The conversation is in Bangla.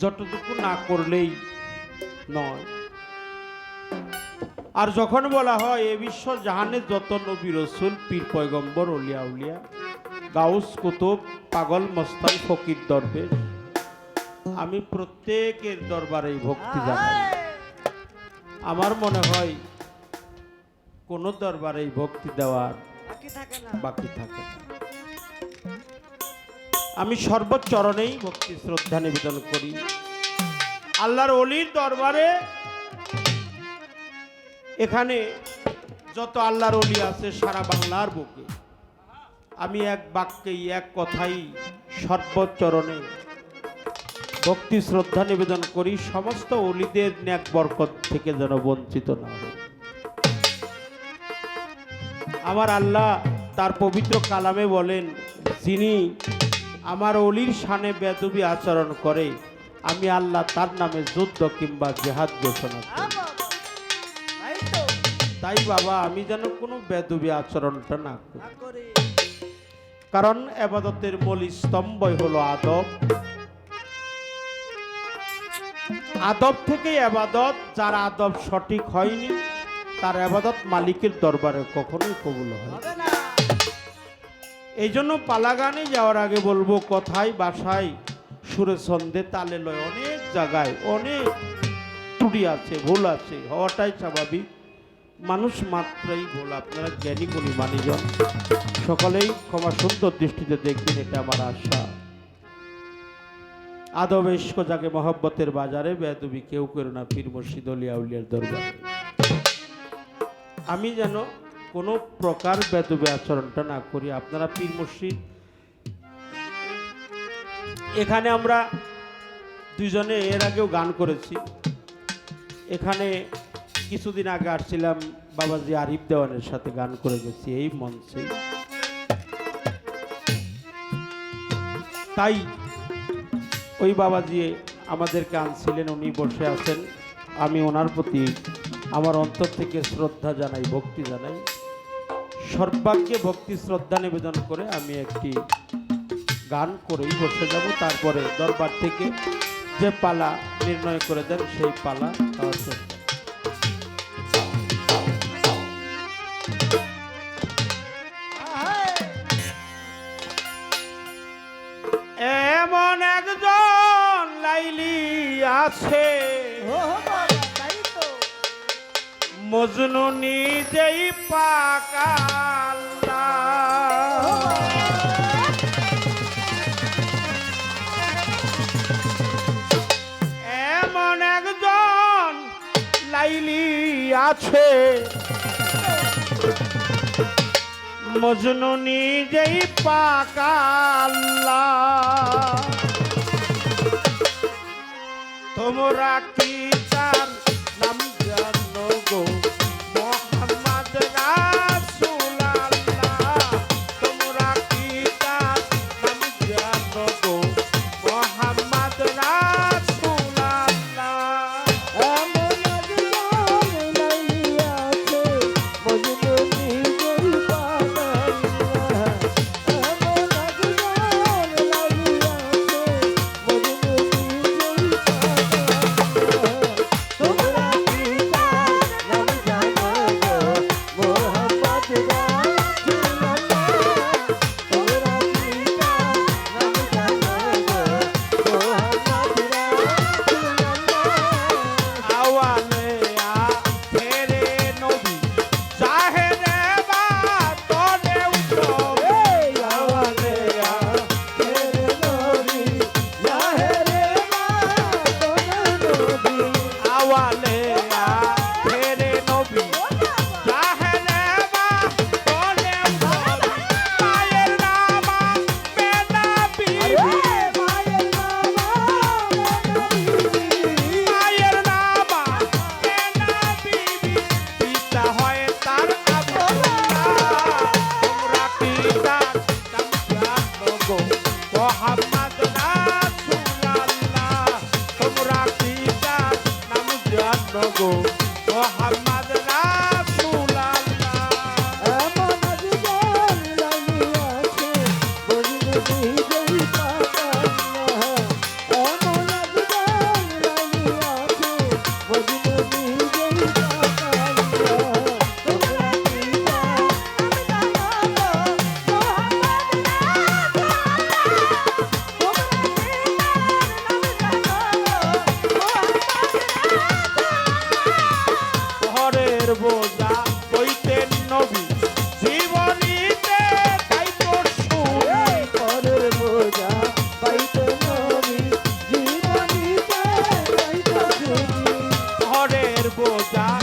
যতটুকু না করলেই নয়। আর যখন বলা হয় এ বিশ্ব জাহানে যত নবী রসুল পীর পয়গম্বর উলিয়া উলিয়া গাউস কুতুব পাগল মস্তান ফকির দরবেশ আমি প্রত্যেকের দরবারে ভক্তি জানাই। আমার মনে হয় কোন দরবারে ভক্তি দেওয়ার বাকি থাকে বাকি থাকে না। আমি সর্বচরণেই ভক্তি, শ্রদ্ধা নিবেদন করি। আল্লাহর অলির দরবারে এখানে যত আল্লাহর অলি আছে সারা বাংলার বুকে, আমি এক বাক্যেই, এক কথাই সর্বচরণে ভক্তি, শ্রদ্ধা নিবেদন করি। সমস্ত অলিদের ন্যাক বরকত থেকে যেন বঞ্চিত না আমার আল্লাহ তার পবিত্র কালামে বলেন, যিনি আমার অলির শানে বেদবি আচরণ করে আমি আল্লাহ তার নামে যুদ্ধ কিংবা জেহাদ ঘোষণা করি। তাই বাবা আমি যেন কোনো বেদবি আচরণটা না করি। কারণ এবাদতের মূল স্তম্ভই হলো আদব। আদব থেকেই আবাদত যার আদব সঠিক হয়নি তার আবাদত মালিকের দরবারে কখনোই কবুল হয় না। এই জন্য পালাগানে যাওয়ার আগে বলব কথায় বাসায় সুরে ছন্দে তালে লয় অনেক জায়গায়, অনেক ত্রুটি আছে, ভুল আছে, হওয়াটাই স্বাভাবিক। মানুষ মাত্রই ভুল, আপনারা জ্ঞানী গুণী মানিজন সকলেই ক্ষমা সুন্দর দৃষ্টিতে দেখবেন, এটা আমার আশা। আদব ইস্ক যাকে মহব্বতের বাজারে বেদবি কেউ করে না, পীর মুর্শিদ অলিয়া উলিয়ার দরবারে। আমি যেন কোনো প্রকার বেদবে আচরণটা না করি। আপনারা পীর মুর্শিদ। এখানে আমরা দুইজনে এর আগেও গান করেছি। এখানে কিছুদিন আগে আসছিলাম বাবাজি আরিফ দেওয়ানের সাথে গান করে গেছি এই মঞ্চে। তাই ওই বাবাজি আমাদেরকে আনছিলেন, উনি বসে আছেন। আমি ওনার প্রতি আমার অন্তর থেকে শ্রদ্ধা জানাই, ভক্তি জানাই। সর্বাগ্যে ভক্তি শ্রদ্ধা নিবেদন করে আমি একটি গান করেই বসে যাব তারপরে দরবার থেকে যে পালা নির্ণয় করে দেন সেই পালা এমন একজন লাইলি আছে মজনু নিজেই পাকাল্লা এমন একজন লাইলি আছে। মজনু নিজেই পাকাল্লা তোমরা কি গো। মোহাম্মদ রাসূলুল্লাহ। এমন জীবন লাগিয়েছে বন্ধু boat.